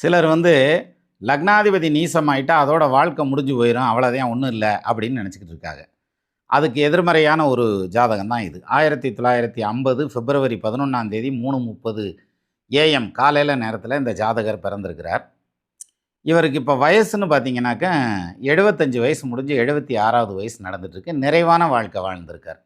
சிலர் வந்து லக்னாதிபதி நீசமாயிட்டா அதோட வாழ்க்கை முடிஞ்சு போயிடும் அவ்வளோதான் ஒன்றும் இல்லை அப்படின்னு நினச்சிக்கிட்டு இருக்காங்க. அதுக்கு எதிர்மறையான ஒரு ஜாதகம் தான் இது. ஆயிரத்தி தொள்ளாயிரத்தி ஐம்பது பிப்ரவரி பதினொன்றாம் தேதி மூணு முப்பது ஏஎம் காலையில் நேரத்தில் இந்த ஜாதகர் பிறந்திருக்கிறார். இவருக்கு இப்போ வயசுன்னு பார்த்தீங்கன்னாக்க எழுபத்தஞ்சு வயசு முடிஞ்சு எழுபத்தி ஆறாவது வயசு நடந்துட்டுருக்கு. நிறைவான வாழ்க்கை வாழ்ந்திருக்கார்.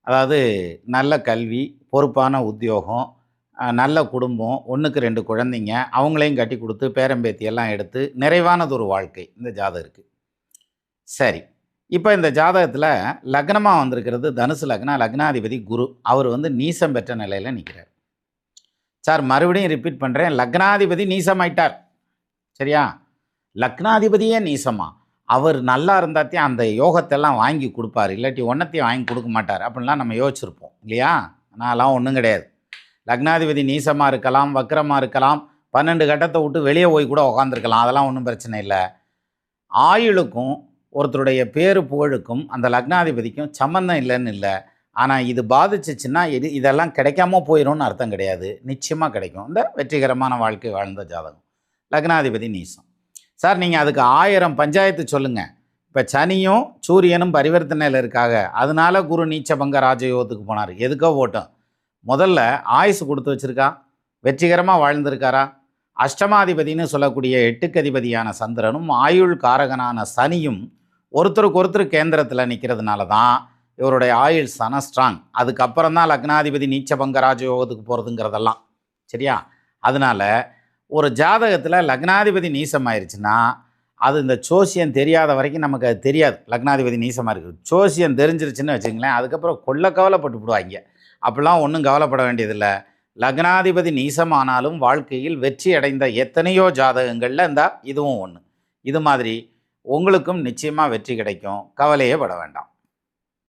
அதாவது நல்ல கல்வி பொறுப்பான உத்தியோகம் நல்ல குடும்பம் ஒன்றுக்கு ரெண்டு குழந்தைங்க அவங்களையும் கட்டி கொடுத்து பேரம்பேத்தி எல்லாம் எடுத்து நிறைவானது ஒரு வாழ்க்கை இந்த ஜாதகருக்கு. சரி. இப்போ இந்த ஜாதகத்தில் லக்னமாக வந்திருக்கிறது தனுசு லக்னா லக்னாதிபதி குரு. அவர் வந்து நீசம் பெற்ற நிலையில் நிற்கிறார் சார் மறுபடியும் ரிப்பீட் பண்ணுறேன் லக்னாதிபதி நீசமாயிட்டார். சரியா? லக்னாதிபதியே நீசமா. அவர் நல்லா இருந்தாத்தையும் அந்த யோகத்தெல்லாம் வாங்கி கொடுப்பார். இல்லாட்டி ஒன்றத்தையும் வாங்கி கொடுக்க மாட்டார். அப்படின்லாம் நம்ம யோசிச்சிருப்போம். இல்லையா? நான்லாம் ஒன்றும் கிடையாது. லக்னாதிபதி நீசமாக இருக்கலாம் வக்கரமாக இருக்கலாம் பன்னெண்டு கட்டத்தை விட்டு வெளியே போய் கூட உக்காந்துருக்கலாம். அதெல்லாம் ஒன்றும் பிரச்சனை இல்லை. ஆயுளுக்கும் ஒருத்தருடைய பேரு புகழுக்கும் அந்த லக்னாதிபதிக்கும் சம்மந்தம் இல்லைன்னு இல்லை. ஆனால் இது பாதிச்சிச்சுன்னா இது இதெல்லாம் கிடைக்காம போயிடும்னு அர்த்தம் கிடையாது. நிச்சயமாக கிடைக்கும். இந்த வெற்றிகரமான வாழ்க்கை வாழ்ந்த ஜாதகம். லக்னாதிபதி நீசம். சார் நீங்கள் அதுக்கு ஆயிரம் பஞ்சாயத்து சொல்லுங்கள் இப்போ சனியும் சூரியனும் பரிவர்த்தனையில் இருக்காங்க. அதனால குரு நீச்சபங்க ராஜயோகத்துக்கு போனார். எதுக்கோ ஓட்டும் முதல்ல ஆயுசு கொடுத்து வச்சுருக்கா. வெற்றிகரமாக வாழ்ந்திருக்காரா. அஷ்டமாதிபதினு சொல்லக்கூடிய எட்டுக்கதிபதியான சந்திரனும் ஆயுள் காரகனான சனியும் ஒருத்தருக்கு ஒருத்தர் கேந்திரத்தில் நிற்கிறதுனால தான் இவருடைய ஆயுள் சன ஸ்ட்ராங் அதுக்கப்புறம் தான் லக்னாதிபதி நீச்சபங்க ராஜயோகத்துக்கு போகிறதுங்கிறதெல்லாம் சரியா? அதனால் ஒரு ஜாதகத்தில் லக்னாதிபதி நீசமாயிருச்சுன்னா அது இந்த சோசியம் தெரியாத வரைக்கும் நமக்கு அது தெரியாது. லக்னாதிபதி நீசமாக இருக்குது சோசியம் தெரிஞ்சிருச்சுன்னு வச்சுங்களேன் அதுக்கப்புறம் கொள்ள கவலைப்பட்டு விடுவாங்க அப்படிலாம் ஒன்றும் கவலைப்பட வேண்டியதில்லை. லக்னாதிபதி நீசமானாலும் வாழ்க்கையில் வெற்றி அடைந்த எத்தனையோ ஜாதகங்களில் இருந்தால் இதுவும் ஒன்று இது மாதிரி உங்களுக்கும் நிச்சயமாக வெற்றி கிடைக்கும். கவலையே பட வேண்டாம்.